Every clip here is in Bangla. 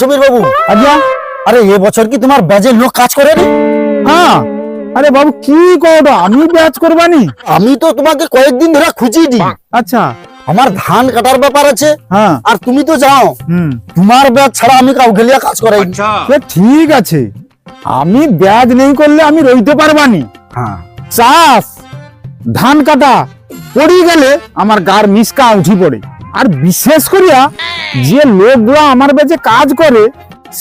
সমীর বাবু। আজ্ঞা? আরে এ বছর কি তোমার ব্যাজের লোক কাজ করে নি হ্যাঁ। আরে বাবু কি করো আমি ব্যাচ করবানি। আমি তো তোমাকে কয়েকদিন ধরে খুঁজি দি আচ্ছা। আমার ধান কাটার ব্যাপার আছে। হ্যাঁ। আর তুমি তো যাও। তোমার ব্যাজ ছাড়া আমি কাউকে লিয়ে কাজ করাই। সে ঠিক আছে। আমি ব্যাজ নেই করলে আমি রইতে পারবানি। হ্যাঁ। চাষ ধান কাটা পড়ি গেলে আমার গার মিসকা উঠি পড়ে। আর বিশেষ করিয়া যে লোকগুলো আমার বেঁচে কাজ করে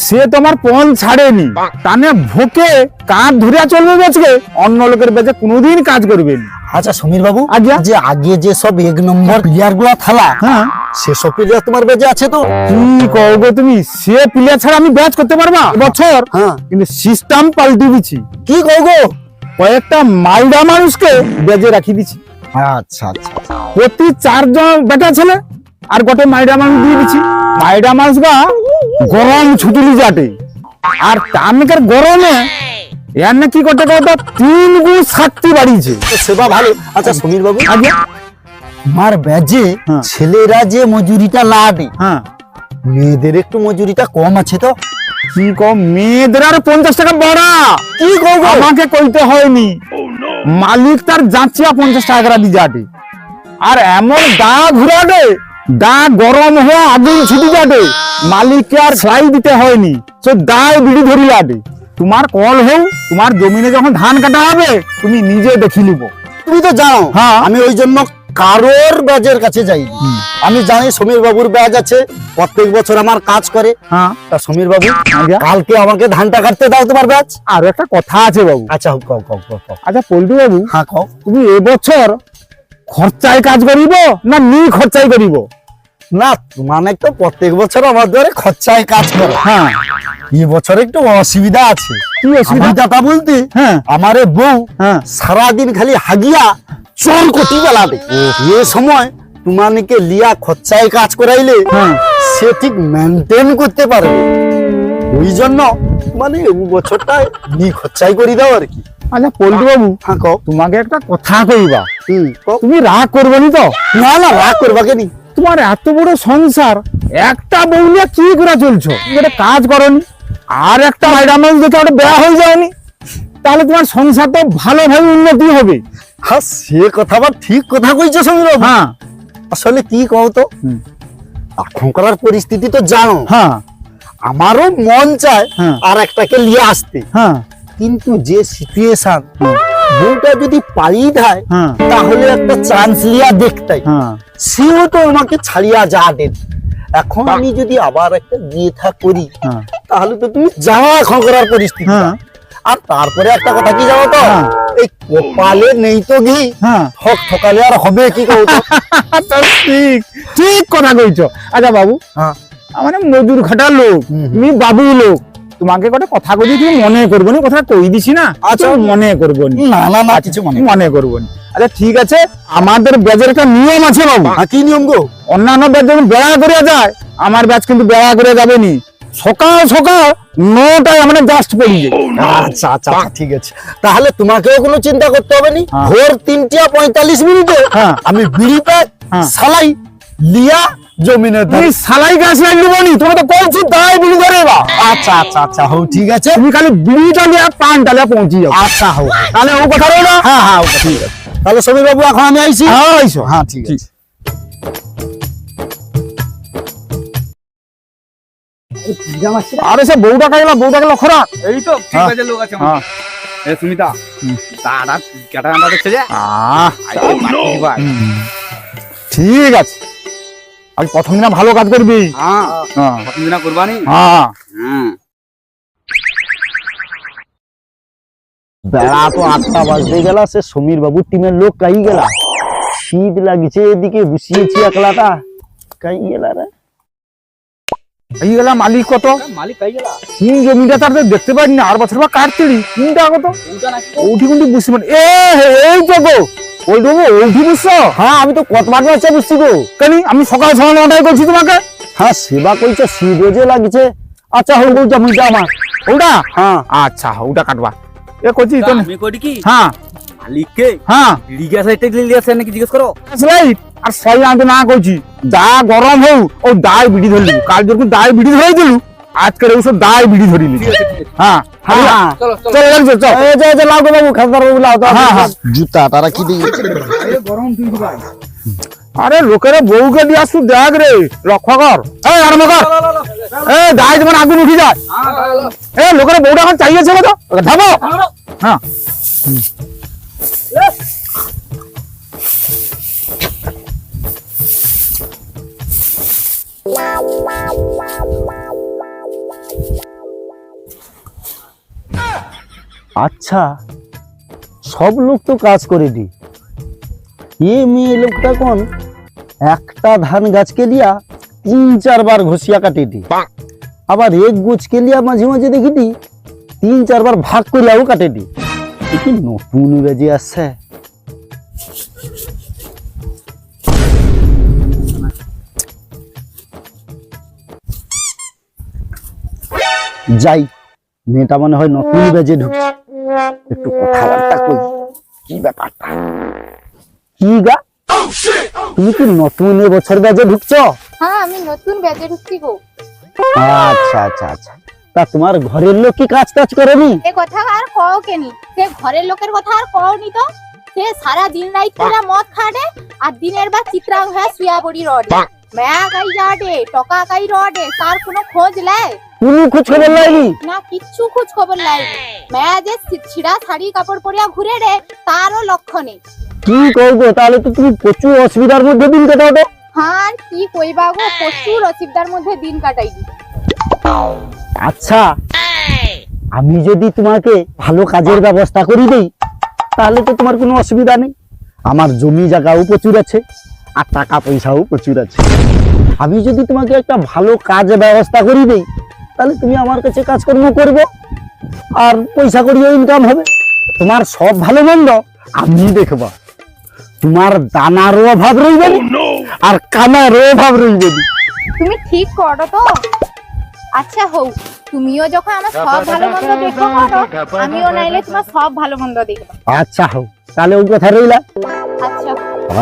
সে তোমার পণ ছাড়েনি। টানে ভোকে কাঁধ ধরিয়া চলবে বেচকে অন্য লোকের বেঁচে কোনোদিন কাজ করবে আচ্ছা সমীর বাবু আজ্ঞা। যে আগে যে সব এক নম্বর প্লেয়ারগুলা থালা হ্যাঁ। সেসব প্লেয়ার তোমার বেজে আছে তো? কি করব তুমি? সে প্লেয়ার ছাড়া আমি ব্যাচ করতে পারবা? বছর হ্যাঁ কিন্তু সিস্টেম পাল্টি দিছি। কি করব কয়েকটা মালদা মানুষকে বেজে রাখি দিছি। আচ্ছা আচ্ছা। প্রতি চারজন বেটা ছেলে আর গোটে মাইডা মানুষ দিয়ে দিচ্ছি মাইডা মানুষ গা গরম ছুটুলি যাটে। আর টানকার গরমে এর না কি করতে করতে তিন গুণ শক্তি বাড়িয়েছে। সেবা ভালো। আচ্ছা সমীর বাবু আগে আমার ব্যাজে হ্যাঁ। ছেলেরা যে মজুরিটা লাগে হ্যাঁ। মেয়েদের একটু মজুরিটা কম আছে তো। কি কম? মেয়েদের আর পঞ্চাশ টাকা বাড়া। কি করব আমাকে কইতে হয়নি। মালিক তার যাচিয়া পঞ্চাশ টাকা দিয়ে যাটে আর এমন দা ঘুরাবে দা গরম হয়ে আগুন ছুটি যাবে। মালিককে আর সেলাই দিতে হয়নি। তো দায় বিড়ি ধরি যাবে তোমার কল হোক তোমার জমিনে যখন ধান কাটা হবে তুমি নিজে দেখি নিব। তুমি তো জানো হ্যাঁ। আমি ওই জন্য কারোর ব্যাজের কাছে যাই আমি জানি সমীর বাবুর ব্যাজ আছে প্রত্যেক বছর আমার কাজ করে। হ্যাঁ। তা সমীর বাবু। কালকে আমাকে ধানটা কাটতে দাও তোমার ব্যাজ। আর একটা কথা আছে বাবু। আচ্ছা কও কও কও। আচ্ছা পল্টু বাবু হ্যাঁ কও। তুমি এবছর খরচায় কাজ করিব না নি খরচাই করিব? না মানে তো প্রত্যেক বছর আমার দ্বারে খরচায় কাজ করো। হ্যাঁ। এই বছর একটু অসুবিধা আছে। কি অসুবিধা? অসুবিধাটা বলতে হ্যাঁ। আমারে বউ হ্যাঁ। সারাদিন খালি হাগিয়া চোর কোটি বেলাতে এ সময় তোমাকে লিয়া খরচায় কাজ করাইলে হ্যাঁ। সে ঠিক মেনটেন করতে পারবে। ওই জন্য মানে এই বছরটায় নি খরচাই করি দাও আর কি। আচ্ছা পল্টু বাবু হ্যাঁ তোমাকে একটা কথা কইবা। তুমি রাগ করবনি তো? না না রাগ করবা কেনি তোমার এত বড় সংসার একটা বউ নিয়ে কি করে চলছো? একটা কাজ করনি আর একটা মানুষ দেখে ওটা বেয়া হয়ে যায়নি? তাহলে তোমার সংসার তো ভালোভাবে উন্নতি হবে। হ্যাঁ সে কথা আবার ঠিক কথা কইছো সমীর। হ্যাঁ। আসলে কি কও তো। এখনকার পরিস্থিতি তো জানো। হ্যাঁ। আমারও মন চায় হ্যাঁ। আর একটাকে নিয়ে আসতে। হ্যাঁ। কিন্তু যে সিচুয়েশন। বউটা যদি পালিয়ে দেয় হ্যাঁ। তাহলে একটা চান্স লিয়া দেখতাই হ্যাঁ। সেও তো আমাকে ছাড়িয়া যা দেন এখন আমি যদি আবার একটা বিয়ে থা করি হ্যাঁ। তাহলে তো তুমি যাওয়া এখন করার পরিস্থিতি। হ্যাঁ। আর তারপরে একটা কথা কি জানো তো? হ্যাঁ। এই কপালে নেই তো ঘি। হ্যাঁ। ঠক ঠকালে আর হবে কি ঠিক ঠিক কথা কইছো। আচ্ছা বাবু হ্যাঁ। আমার মজুর খাটার লোক। তুমি বাবু লোক। তোমাকে কটা কথা কই তুমি মনে করব না কথা কই দিছি না? আচ্ছা। মনে করব না না না না কিছু মনে মনে করব না আচ্ছা ঠিক আছে আমাদের ব্যাজের একটা নিয়ম আছে বাবু। হ্যাঁ, কি নিয়ম গো? অন্যান্য ব্যাচ যখন বেড়া করে যায় আমার ব্যাচ কিন্তু বেড়া করে যাবে নি সকাল সকাল নটায় আমরা জাস্ট পড়ি। যাই আচ্ছা আচ্ছা আচ্ছা, ঠিক আছে। তাহলে তোমাকেও কোনো চিন্তা করতে হবে নি? হ্যাঁ। ভোর তিনটা পঁয়তাল্লিশ মিনিটে হ্যাঁ। আমি বিড়ি প্যাক। সালাই লিয়া জমিনে তুমি সালাই গাছ লাগবে নি তোমাকে তো কইছি তাই বিড়ি ধরে বা আচ্ছা আচ্ছা আচ্ছা হো ঠিক আছে। তুমি খালি বিড়িটা নিয়ে পানটা নিয়ে পৌঁছি যাও। আচ্ছা হো। তাহলে ও কথা রইল? হ্যাঁ হ্যাঁ ওকে ঠিক আছে। তাহলে সমীর বাবু এখন আমি আইছি? হ্যাঁ আইসো। হ্যাঁ ঠিক আছে। আরে সে বউটা খাইলা বউটা গেল খরা। এই তো ঠিক হ্যাঁ। আছে লোক আছে হ্যাঁ। এ সুমিতা কেটা আন্ডা দেখছে যে? আহ, ঠিক আছে। আজ প্রথম দিন ভালো কাজ করবি। হ্যাঁ হ্যাঁ। প্রথম দিনা কুরবানি? হ্যাঁ। হ্যাঁ। বেড়া তো আটটা বাজতে গেল সে সমীর বাবুর টিমের লোক কাই গেলা? শীত লাগছে এদিকে বসিয়েছি একলাটা। কাই গেলা রে? গেলা? মালিক কত? মালিক কাই গেলা? কোন জমিটা তার দেখতে পারি না আর বছর বা কাটছিলি কোনটা কত? ওটা নাকি? ওঠি কোনটি এ এই ওই দেবো ওঠি বুঝছ? হ্যাঁ আমি তো কত মাঠ মারছে বুঝছি গো। কেন আমি সকাল সকাল নটায় করছি তোমাকে। হ্যাঁ সেবা কইছে শীত যে লাগিছে। আচ্ছা হো বলছে বুঝতে আমার। ওটা হ্যাঁ। আচ্ছা ওটা কাটবা। এ করছি তো আমি কইটি কি? হ্যাঁ। মালিককে? হ্যাঁ। গ্যাস আইতে লিয়ে আছে নাকি জিজ্ঞেস করো? রাইট আর সবাই আনতে না করছি যা গরম হোক ও দায় বিড়ি ধরলি। কাল যখন দায় বিড়ি ধরে দিলু? আজকের ওসব দায় বিড়ি ধরিলি হ্যাঁ হ্যাঁ হ্যাঁ। চলো চলো চল। এই যে যে লাউ বাবু খাবার বাবু লাউ তো হ্যাঁ, হ্যাঁ। জুতা তারা কি দিয়ে গরম কিন্তু ভাই আরে লোকের বউকে দিয়ে আসু দেখ রে। লক্ষ্য কর। এই আরম্ভ কর। এ দায় যেমন আগুন উঠি যায়। এ লোকের বউটা এখন চাইয়েছে কত ধাবো হ্যাঁ। আচ্ছা সব লোক তো কাজ করে দি। এ মেয়ে লোকটা কোন? একটা ধান গাছকে লিয়া তিন চারবার ঘষিয়া কাটে দি। আবার এক গোছকে লিয়া মাঝে মাঝে দেখি দি তিন চারবার ভাগ করিয়াও কাটে দি। কি নতুন বেজে আসছে? যাই মেয়েটা মনে হয় নতুন বেজে ঢুকছে। একটু কথাবার্তা কই। কি ব্যাপারটা? কি গা? তুমি কি নতুন এ বছর বেজে ঢুকছো? হ্যাঁ আমি নতুন ব্যাচে ঢুকছি গো। আচ্ছা আচ্ছা আচ্ছা। তা তোমার ঘরের লোক কি কাজ টাজ করেনি? এ কথা আর কও কেনি? সে ঘরের লোকের কথা আর কও নি তো। সে সারা দিন রাত পুরা মদ খাটে আর দিনের বা চিত্রাং হয়ে শুয়া পড়ি রডে। মেয়া গাই যাডে টকা গাই রডে তার কোনো খোঁজ লাই কোনো খোঁজ খবর লাগি না কিচ্ছু খোঁজ খবর লাই মেয়া যে ছিড়া শাড়ি কাপড় পরিয়া ঘুরে রে তারও লক্ষ্য নেই কি করব তাহলে তো তুমি প্রচুর অসুবিধার মধ্যে দিন কাটাও তো। হ্যাঁ আর কি কইবা গো প্রচুর অসুবিধার মধ্যে দিন কাটাই। আচ্ছা আমি যদি তোমাকে ভালো কাজের ব্যবস্থা করি দেই তাহলে তো তোমার কোনো অসুবিধা নেই। আমার জমি জায়গাও প্রচুর আছে আর টাকা পয়সাও প্রচুর আছে। আমি যদি তোমাকে একটা ভালো কাজ ব্যবস্থা করি দেই তাহলে তুমি আমার কাছে কাজকর্ম করবে আর পয়সা করিও ইনকাম হবে। তোমার সব ভালো মন্দ আমি দেখবা। তোমার দানারও অভাব রইবে না, আর কানারও অভাব রইবে। তুমি ঠিক করো তো। আচ্ছা হোক তুমিও যখন আমার সব ভালো মন্দ দেখব করো। আমিও নাইলে তোমার সব ভালো মন্দ দেখব। আচ্ছা হোক তাহলে ওই কথা রইলা। আচ্ছা।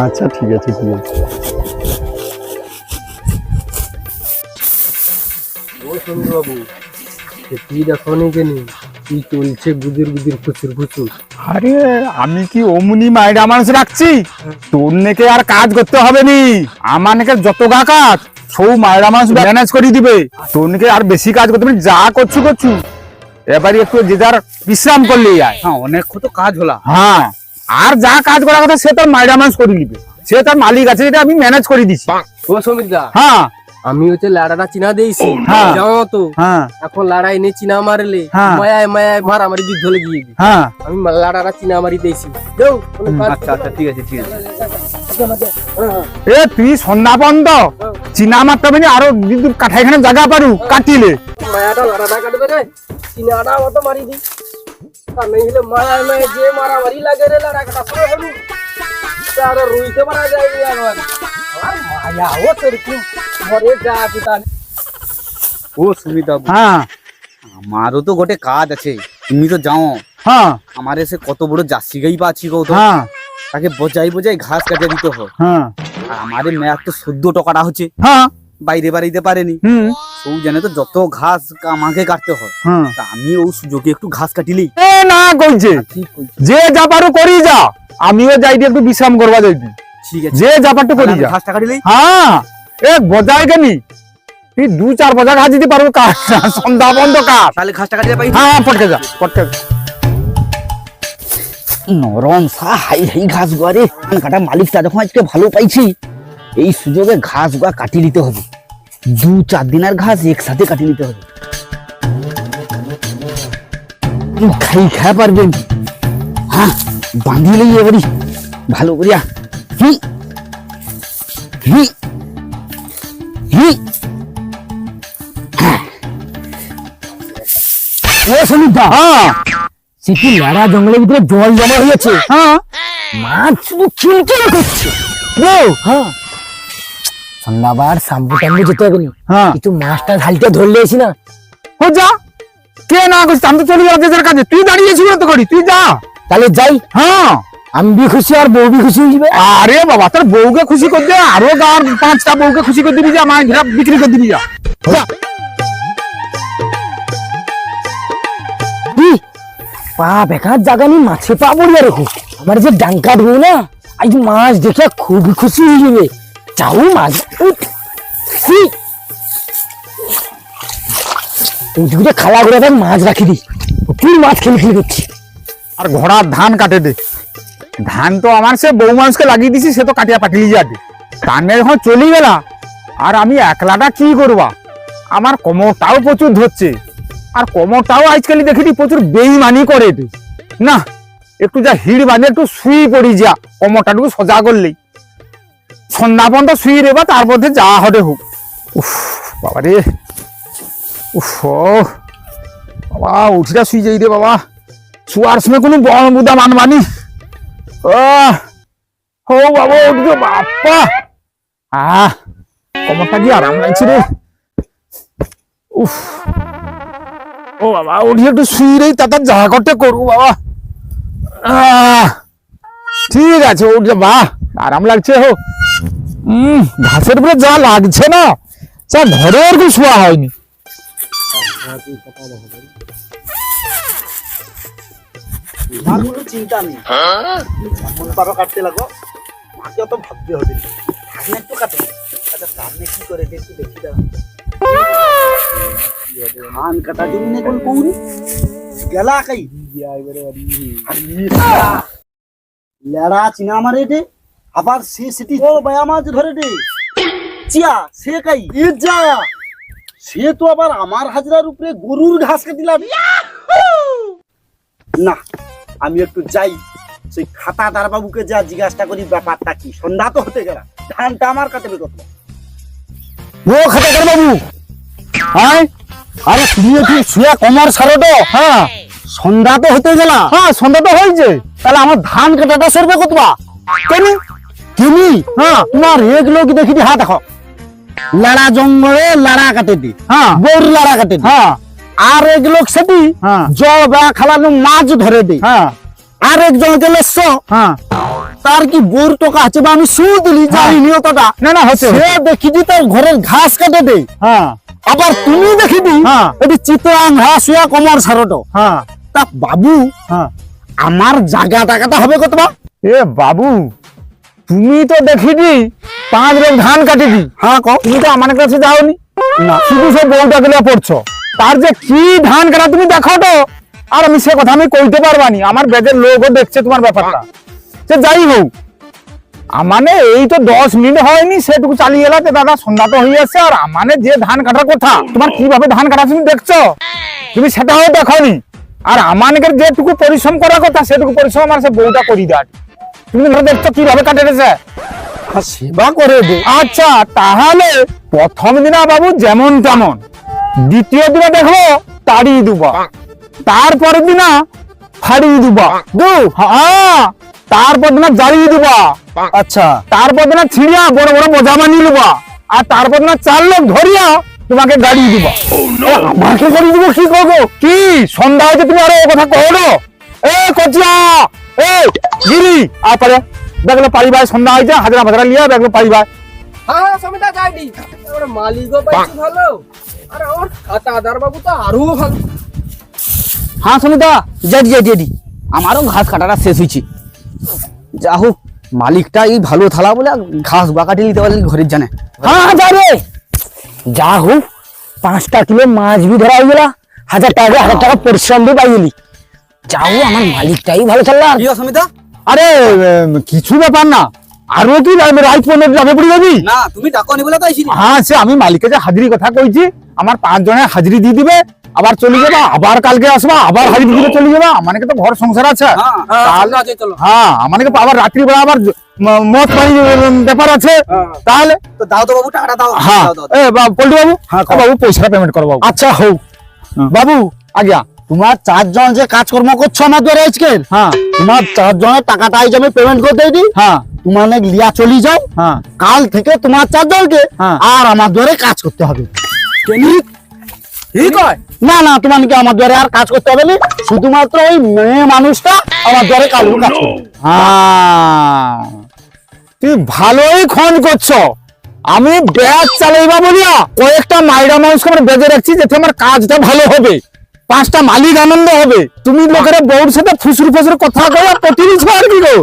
আচ্ছা ঠিক আছে ঠিক আছে। বাবু তুই দেখো নি কেনি কি চলছে খুচুর খুচুর? আরে আমি কি অমনি মাইরা মানুষ রাখছি? তোর নেকে আর কাজ করতে হবে নি। আমার নেকে যত গা কাজ সব মাইরা মানুষ ম্যানেজ করে দিবে। তোর নেকে আর বেশি কাজ করতে হবে যা করছু করছু। এবারে একটু যে যার বিশ্রাম করলে হ্যাঁ অনেক তো কাজ হলা। হ্যাঁ আর যা কাজ করার কথা সে তার মাইরা মানুষ করে নিবে। সে তার মালিক আছে যেটা আমি ম্যানেজ করে দিছি। ও সমিতা হ্যাঁ। আমি হচ্ছে লাড়াটা চিনা দিয়েছি। হ্যাঁ। জানো তো। হ্যাঁ। এখন লড়াই নিয়ে চিনা মারলে হ্যাঁ। মায়ায় মায়ায় মারামারি যুদ্ধ লেগে হ্যাঁ। আমি লাড়াটা চিনা মারি দিয়েছি। আচ্ছা আচ্ছা ঠিক আছে ঠিক আছে। এ তুই সন্ধ্যা বন্ধ। চিনা মারতে হবে না, আরও কিন্তু কাঠাইখানে জায়গা পারু কাটিলে। মায়াটা লাড়াটা কাটবে রে। চিনাটা মতো মারি দি। আর নেই হলে মায়ায় মায়ায় যে মারামারি লাগে রে লাড়া কাটা শুরু হলু তার রুইতে পারা যায় নি মায়া ও সেরকম ঘরে যা পিতা ও সুবিধা হ্যাঁ। আমারও তো গোটে কাজ আছে তুমি তো যাও। হ্যাঁ। আমার এসে কত বড় জার্সি গাই পাচ্ছি গো তো হ্যাঁ। তাকে বোঝাই বোঝাই ঘাস কাটে দিতে হয়। হ্যাঁ। আর আমাদের মেয়ার তো সদ্য টাকাটা হচ্ছে। হ্যাঁ। বাইরে বাড়িতে পারেনি। হুম। ও জানে তো যত ঘাস আমাকে কাটতে হয়। হ্যাঁ। তা আমি ও সুযোগে একটু ঘাস কাটিলি। এ না কইছে। যে যা পারো করি যা। আমিও যাইটি একটু বিশ্রাম করবা আছে যে পারতো করি যা। হ্যাঁ এ বজায় কেনি? তুই দু চার বজা ঘাস দিতে পারব কাজ সন্ধ্যা বন্ধ কাজ তাহলে ঘাসটা কাটিলে পাই। হ্যাঁ পটকে যা পটকে। নরম সা হাই হাই ঘাস গুয়া রে। কাটা মালিকটা যখন আজকে ভালো পাইছি এই সুযোগে ঘাস গুয়া কাটি নিতে হবে। দু চার দিনের ঘাস একসাথে কাটি নিতে হবে। খাই খাই পারবেন হ্যাঁ বাঁধিলেই এবারই ভালো করিয়া হ্যাঁ। জঙ্গলের ভিতরে জল জমা হয়েছে। হ্যাঁ। মাছ শুধু খিলখিল করছে। হ্যাঁ। সন্ধ্যাবার শ্যাম্পু ট্যাম্পু যেতে হবে। হ্যাঁ। কিছু মাছটা ঢালতে ধরলে এসি না। ও যা। কে না করছিস আমি তো চলে যাব দেশের কাছে। তুই দাঁড়িয়েছিস তো করি তুই যা। তাহলে যাই। হ্যাঁ। আমি বি খুশি আর বউ বি খুশি হয়ে যাবে? আরে বাবা তোর বউকে খুশি করে দে আরও গাঁর পাঁচটা বউকে খুশি করে দিবি যে আমার বিক্রি করে দিবি যা। পা বেকার জায়গা নিয়ে মাছে পা পড়িয়া রেখো। আমার যে ডাঙ্কা ঢুকো না আজ মাছ দেখে খুব খুশি হয়ে যাবে। চাও মাছ উঠগুলো খালা ঘোড়া দেখ মাছ রাখি দি। তুই মাছ খেলে খেলি করছি। আর ঘোড়ার ধান কাটে দে। ধান তো আমার, সে বউ মানুষকে লাগিয়ে দিছি সে তো কাটিয়া পাটিলি যাবে। ধানে যখন চলে গেলা। আর আমি একলাটা কি করবা? আমার কোমরটাও প্রচুর ধরছে। আর কোমরটাও আজকাল দেখেছি প্রচুর বেইমানি করে। না, একটু যা হিড় বাঁধে, একটু শুয়ে পড়ি যা, কোমরটাটুকু সোজা করলেই সন্ধ্যা পর্যন্ত শুয়ে রেবা, তার মধ্যে যা হবে হোক। উফ, বাবা রে। উফ, বাবা উঠিটা শুয়ে যাই রে বাবা। শুয়ার সময় কোনো বন বুদা মানবানি ও বাবা উঠবে বাপ্পা! আহ! কমরটা কি আরাম লাগছে রে? উফ! ও বাবা উঠি একটু শুয়ে রেই, তাতে যা করতে করব বাবা। ঠিক আছে উঠে বাহ, আরাম লাগছে হো। উম, ঘাসের উপরে যা লাগছে না, যা ঘরে আর কি শোয়া হয়নি। আমার কোনো চিন্তা নেই। মন পারো কাটতে লাগো। মাকে অত ভাবতে হবে না। একটু কাটে। আচ্ছা সামনে কি করে দেখি ধান কাটা দিন নে কোন? কোন গেলা কাই? লেড়া চিনা মারে দে। আবার সে সিটি ও বায়া মাছ ধরে দে। চিয়া সে কাই? ই যা সে তো আবার আমার হাজরার উপরে গরুর ঘাস কাটিলাম না। আমি একটু যাই। সেই খাতাদার বাবুকে যা জিজ্ঞাসা করি ব্যাপারটা কি? সন্ধ্যা তো হতে গেল। ধানটা আমার কাটবে কত ও খাতাদার বাবু! হ্যাঁ আরে তুমি একটু শুয়ে কমর সারো তো। হ্যাঁ সন্ধ্যা তো হতে গেল। হ্যাঁ সন্ধ্যা তো হয়েছে। তাহলে আমার ধান কাটাটা সরবে কতবা কেন? তুমি? হ্যাঁ তোমার এগুলো কি দেখি দি, হ্যাঁ দেখো। লাড়া জঙ্গলে লাড়া কাটে দি। হ্যাঁ বৌর লাড়া কাটে দি। হ্যাঁ। আর এগুলো সেটি হ্যাঁ। জল বা খালানো মাছ ধরে দি হ্যাঁ। আর একজন গেলে হ্যাঁ। তার কি বোর টাকা আছে বা আমি শুয়ে দিলি জানি অতটা না না হচ্ছে সে দেখি তার ঘরের ঘাস কেটে দে আবার তুমি দেখি দি। এটি চিত্রাং শুয়া কমর সারটো। হ্যাঁ। তা বাবু হ্যাঁ। আমার জায়গা টাকাটা হবে কতবা এ বাবু তুমি তো দেখিনি পাঁচ লোক ধান কাটিনি হ্যাঁ কও। তুমি তো আমার কাছে যাওনি। না। শুধু সে বউটা গুলো পড়ছো। তার যে কি ধান কাটা তুমি দেখো তো। আর আমি সে কথা আমি কইতে পারবানি আমার বেদের লোকও দেখছে তোমার ব্যাপারটা। সে যাই হোক আমানে এই তো দশ মিনিট হয়নি সেটুকু চালিয়ে এলাতে দাদা সন্ধ্যা তো হয়ে যাচ্ছে আর আমানে যে ধান কাটার কথা তোমার কীভাবে ধান কাটা তুমি দেখছ? তুমি সেটাও দেখনি। আর আমানকে যেটুকু পরিশ্রম করার কথা সেটুকু পরিশ্রম আমার সে বউটা করি দেয়। তুমি দেখছ কীভাবে কাটেছে সেবা করে দে। আচ্ছা তাহলে প্রথম দিনা বাবু যেমন তেমন। দ্বিতীয় দিনে দেখো তাড়িয়ে দুবা। তারপরের দিনা ফাড়িয়ে দুবা। দু হ্যাঁ তারপর দিনা জ্বালিয়ে দুবা। আচ্ছা তারপর দিনা ছিড়িয়া বড় বড় মজা বানিয়ে নেবা। আর তারপর দিনা চার লোক ধরিয়া তোমাকে গাড়ি দিবা। এ, আমাকে গাড়ি দিব কি করব কি? সন্ধ্যা হয়েছে তুমি আরও কথা কहो না এ কচিয়া! এ গিরি! আ পারে। দেখল পারিবার সন্ধ্যা হয়েছে হাজারা ভাজারা লিয়া দেখল পারিবার হ্যাঁ হ্যাঁ সমিতা যাইনি। আমার মালিকও পাইছি ভালো আর আমার খাতাদার বাবু তো আরও ভালো। হ্যাঁ সুমিতা জেডি জেডি জেডি আমারও ঘাস কাটাটা শেষ হয়েছে যা হোক মালিকটা এই ভালো থালা বলে ঘাস বা কাটিয়ে নিতে পারলে ঘরের জানে হ্যাঁ হ্যাঁ যা হোক পাঁচটা কিলো মাছ বি ধরা হয়ে গেলা হাজার টাকা হাজার টাকা পরিশ্রম বি পাই গেলি। যাও আমার মালিকটাই ভালো থাকলা সমিতা আরে কিছু ব্যাপার না। আরও কি রাইট পনেরো যাবে পড়ে যাবি? না তুমি ডাকো নি বলে তো আইসি হ্যাঁ সে আমি মালিকের যে হাজিরি কথা কইছি আমার পাঁচ জনের হাজিরি দিয়ে দিবে আবার চলে যাবা আবার কালকে আসবা আবার হাজিরি দিতে চলে যাবা। আমাকে তো ঘর সংসার আছে। তাহলে আছে চলো। হ্যাঁ আমাকে আবার রাত্রি বেলা আবার মদ পানি ব্যাপার আছে। তাহলে তো দাও তো বাবু টাকাটা দাও হ্যাঁ। এ পল্টু বাবু? হ্যাঁ, বাবু পেমেন্ট আচ্ছা হোক। হ্যাঁ। বাবু আজ্ঞা তোমার চারজন যে কাজকর্ম করছ আমার দ্বারা আজকে? হ্যাঁ। তোমার চারজনের টাকাটা আজ আমি পেমেন্ট করে দিই। হ্যাঁ। তোমার লিয়া চলি যাও হ্যাঁ। কাল থেকে তোমার চারজনকে হ্যাঁ। আর আমার দ্বারে কাজ করতে হবে। ঠিক না? না তোমার নাকি আমার দ্বারে আর কাজ করতে হবে না। শুধুমাত্র ওই মেয়ে মানুষটা আমার দ্বারে কাজ কাজ করবে হ্যাঁ। তুই ভালোই খন করছ। আমি ব্যাগ চালাইবা বলিয়া কয়েকটা মাইরা মানুষকে আমার বেজে রাখছি যাতে আমার কাজটা ভালো হবে। পাঁচটা মালিক আনন্দ হবে। তুমি লোকের বউর সাথে ফুসুর ফুসুর কথা কয়ে পটিয়েছ আর কি গো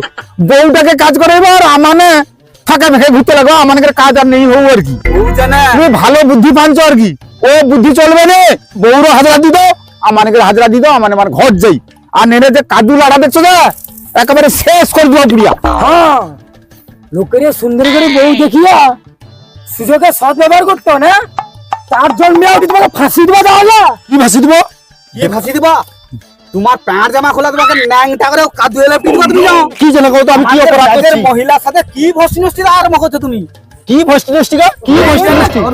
বউটাকে কাজ করাইবো আর আমানে ফাঁকা ফাঁকা ঘুরতে লাগো আমাদের কাজ আর নেই হব আর কি। তুমি ভালো বুদ্ধি পাঞ্চ আর কি। ও বুদ্ধি চলবে না বউর হাজরা দিত আমাদের হাজরা দিত আমার আমার ঘর যাই। আর নেড়ে যে কাজু লাড়া দেখছ না একেবারে শেষ করে দিও পুরিয়া হ্যাঁ লোকের সুন্দর করে বউ দেখিয়া সুযোগে সৎ ব্যবহার করতো না? তার জন্য তোমাকে ফাঁসি দেওয়া তাহলে কি ভাসি দিব? কি ফাঁসি দিবা? তোমার প্যান্ট জামা খোলা তোমাকে ন্যাংটা করে কাদু এলে পিটবা তুমি যাও। কি জানো কও তো আমি কি অপরাধ করছি? মহিলার সাথে কি ভস্তি নষ্টি আরম্ভ করছ তুমি? কি ভস্তি গো? কি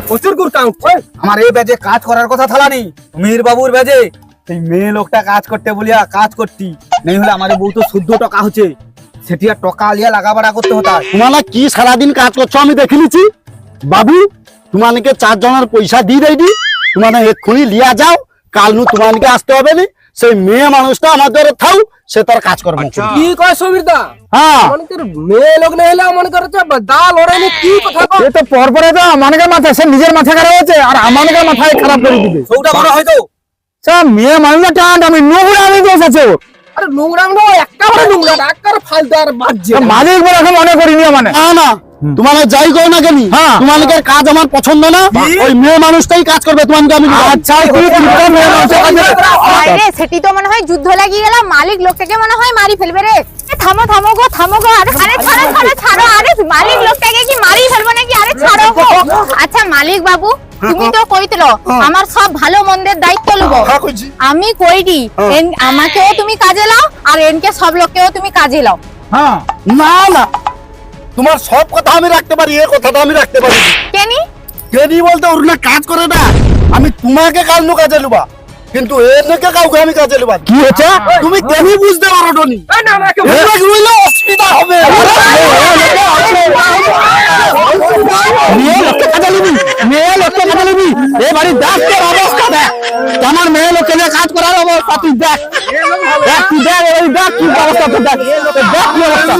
প্রচুর আমার এই ব্যাজে কাজ করার কথা থালানি। মীর বাবুর ব্যাজে সেই মেয়ে লোকটা কাজ করতে বলিয়া কাজ করতি। নেই হলে আমার বউ তো শুদ্ধ টাকা হচ্ছে। সেটি আর টাকা আলিয়া লাগাবাড়া করতে হতা। তোমালা কি সারাদিন কাজ করছ আমি দেখে নিছি বাবু তোমাকে চারজনের পয়সা দিয়ে দেয়নি? তোমাদের এক্ষুনি লিয়া যাও। কাল নু তোমাকে আসতে হবে না সেই মেয়ে মানুষটা আমাদের থাও সে তার কাজ করবে। কি কয় সমীর দা হ্যাঁ মেয়ে লোক না হলে মনে করছে দা লড়াইনি কি কথা কয়? এ তো পরপরে তো আমাদের মাথায় সে নিজের মাথা খারাপ হয়েছে আর আমাদের মাথায় খারাপ করে দিবে। সৌটা বড় হয়তো সে মেয়ে মানুষটা টান আমি নোংরা আমি দোষ আছে ওর। আরে নোংরা না একেবারে নোংরা একেবারে ফালতু আর বাজছে তো মালিক বলে এখন মনে করিনি মানে না না। তোমার যাই কও না কেন? হ্যাঁ। তোমাদের কাজ আমার পছন্দ না। ওই মেয়ে মানুষটাই কাজ করবে তোমাকে আমি আচ্ছা মানুষের কাছে- আরে সেটি তো মনে হয় যুদ্ধ লাগিয়ে গেল মালিক লোকটাকে মনে হয় মারি ফেলবে রে। থামো থামো গো থামো গো। আরে আরে ছাড়ো ছাড়ো ছাড়ো। আরে মালিক লোকটাকে কি মারি ফেলব নাকি? আরে ছাড়ো গো। আচ্ছা মালিক বাবু তুমি তো কইতল আমার সব ভালো মন্দের দায়িত্ব লবো। হ্যাঁ আমি কইডি এন আমাকেও তুমি কাজে লাও আর এনকে সব লোককেও তুমি কাজে লাও। হ্যাঁ। না না। তোমার সব কথা আমি রাখতে পারি এই কথাটা আমি রাখতে পারি। কেনি? কেনি বলতে ওর কাজ করে না। আমি তোমাকে কাল নু কাজে লুবা কিন্তু এর কাউকে আমি কাজে লুবা কি হচ্ছে তুমি কেনি বুঝতে পারো টনি অসুবিধা হবে মেয়ে লোককে কাজে নিবি মেয়ে লোককে কাজে নিবি এ বাড়ি দেখ তোর অবস্থা দেখ আমার মেয়ে লোককে নিয়ে কাজ করার অবস্থা তুই দেখ দেখ তুই দেখ ওই দেখ কি অবস্থা তোর দেখ দেখ কি অবস্থা